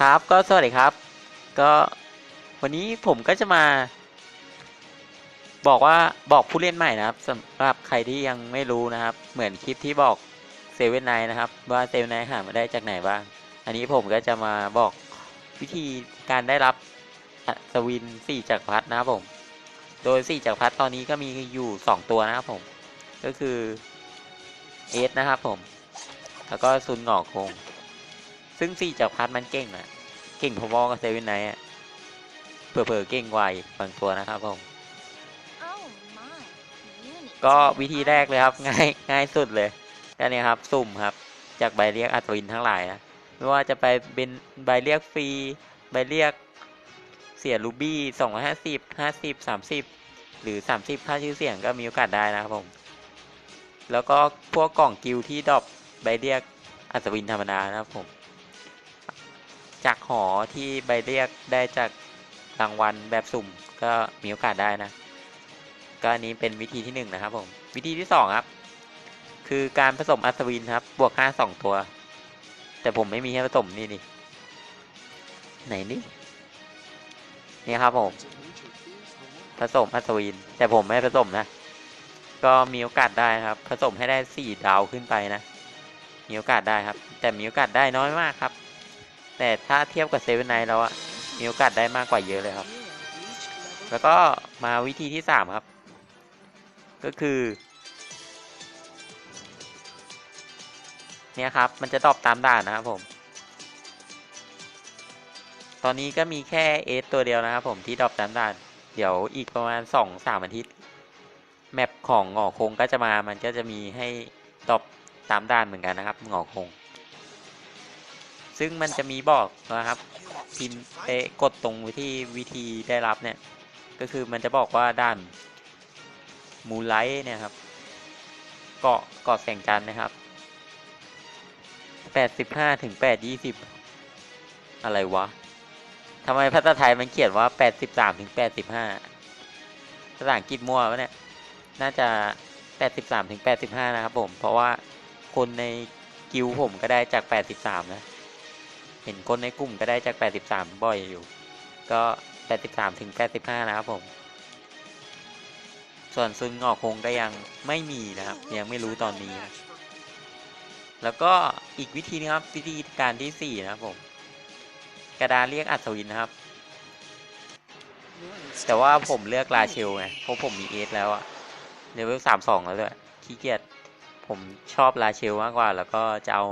ครับก็สวัสดีครับ ก็วันนี้ผมก็จะมา บอกว่าบอกผู้เล่นใหม่นะครับสำหรับใครที่ยังไม่รู้นะครับ เหมือนคลิปที่บอกเซเว่นไนนะครับ ว่าเซเว่นไนหามาได้จากไหนบ้าง อันนี้ผมก็จะมาบอกวิธีการได้รับอัศวินสี่จักรพรรดินะครับผม โดยสี่จักรพรรดิตอนนี้ก็มีอยู่สองตัวนะครับผม ก็คือเอสนะครับผม แล้วก็ซุนหงอกคง ซึ่งสี่จักรพรรดิมันเก่งอะเก่งพอๆกับเซเว่นไนอะเผื่อๆเก่งกว่าอีกบางตัวนะครับผม Oh my, units ก็ are วิธีแรกเลยครับ ง่ายง่ายสุดเลยก็เนี่ยครับ สุ่มครับ จากใบเรียกอัศวินทั้งหลายนะไม่ว่าจะไปเป็นใบเรียกฟรีใบเรียกเสียรูบี้สองร้อยห้าสิบห้าสิบสามสิบหรือสามสิบค่าชื่อเสียงก็มีโอกาสได้นะครับผม แล้วก็พวกกล่องกิลที่ดรอปใบเรียกอัศวินธรรมดานะครับผม จากหอที่ใบเรียกได้จากรางวัลแบบสุ่มก็มีโอกาสได้นะ ก็อันนี้เป็นวิธีที่หนึ่งนะครับผม วิธีที่สองครับ คือการผสมอัศวินครับ บวกห้าสองตัว แต่ผมไม่มีให้ผสมนี่นี่ไหนนี่นี่ครับผม ผสมอัศวิน แต่ผมไม่ผสมนะ ก็มีโอกาสได้ครับ ผสมให้ได้สี่ดาวขึ้นไปนะ มีโอกาสได้ครับ แต่มีโอกาสได้น้อยมากครับ แต่ถ้าเทียบกับเซเว่นไนท์แล้วอะมีโอกาสได้มากกว่าเยอะเลยครับ แล้วก็มาวิธีที่สามครับ ก็คือ เนี่ยครับ มันจะตอบตามด่านนะครับผม ตอนนี้ก็มีแค่เอสตัวเดียวนะครับผมที่ตอบตามด่าน เดี๋ยวอีกประมาณสองสามอาทิตย์ แมปของหงอคงก็จะมา มันก็จะมีให้ตอบตามด่านเหมือนกันนะครับหงอคง ซึ่งมันจะมีบอกนะครับพิมพ์ไปกดตรงที่วิธีได้รับเนี่ย ก็คือมันจะบอกว่าด้านมูไลท์เนี่ยครับ เกาะเกาะแสงจันนะครับแปดสิบห้าถึงแปดยี่สิบอะไรวะทำไมภาษาไทยมันเขียนว่าแปดสิบสามถึงแปดสิบห้าภาษาอังกฤษมั่ววะเนี่ย น่าจะแปดสิบสามถึงแปดสิบห้านะครับผม เพราะว่าคนในกิวผมก็ได้จากแปดสิบสามนะ เห็นคนในกลุ่มก็ได้จาก 83 บ่อยอยู่ ก็ 83 ถึง 85 นะครับผม ส่วนซุนงอกคงก็ยังไม่มีนะครับ ยังไม่รู้ตอนนี้นะแล้วก็อีกวิธีนะครับวิธีการที่ 4 นะครับผม กระดาเรียกอัศวินนะครับ แต่ว่าผมเลือกลาเชลไงเพราะผมมีเอสแล้วอะเลเวล32แล้วด้วยขี้เกียจผมชอบลาเชลมากกว่า แล้วก็จะเอา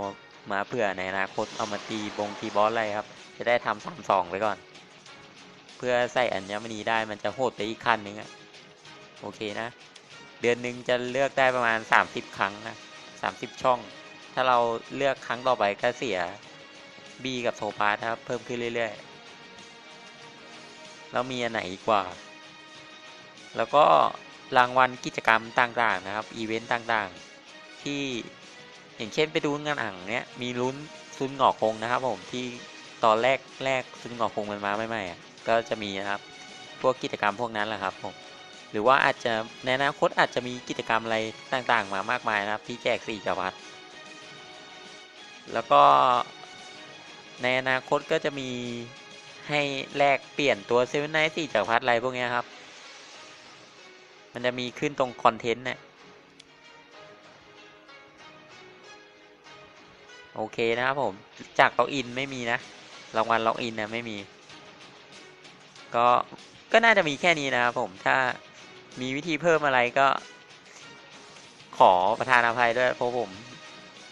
มาเผื่อในอนาคตเอามาตีบงตีบอสอะไรครับ จะได้ทำสามสองไปก่อน เพื่อใส่อัญมณีได้มันจะโหดไปอีกขั้นนึงอะโอเคนะ เดือนหนึ่งจะเลือกได้ประมาณสามสิบครั้งนะสามสิบช่อง ถ้าเราเลือกครั้งต่อไปก็เสียบีกับโทพาสครับเพิ่มขึ้นเรื่อยๆ แล้วมีอันไหนอีกว่า แล้วก็รางวัลกิจกรรมต่างๆนะครับ อีเวนต์ต่างๆ ที่ อย่างเช่นไปดูงานอ่างเนี้ยมีลุ้นซุนหงอกคงนะครับ ผมที่ตอนแรกแรกซุนหงอกคงมันมาใหม่ๆอะก็จะมีนะครับพวกกิจกรรมพวกนั้นแหละครับผมหรือว่าอาจจะในอนาคตอาจจะมีกิจกรรมอะไรต่างๆ มามากมายนะครับ ที่แจกสี่จักรพรรดิแล้วก็ในอนาคตก็จะมีให้แลกเปลี่ยนตัวเซเว่นไนท์สี่จักรพรรดิอะไรพวกนี้ครับ มันจะมีขึ้นตรงคอนเทนต์เนี่ย โอเคนะครับผม จากล็อกอินไม่มีนะรางวัลล็อกอินนะไม่มี ก็ก็น่าจะมีแค่นี้นะครับผมถ้ามีวิธีเพิ่มอะไรก็ ขอประธานอภัยด้วยเพราะผม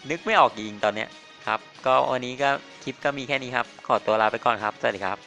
นึกไม่ออกจริงตอนเนี้ยครับ ก็วันนี้ก็คลิปก็มีแค่นี้ครับ ขอตัวลาไปก่อนครับ สวัสดีครับ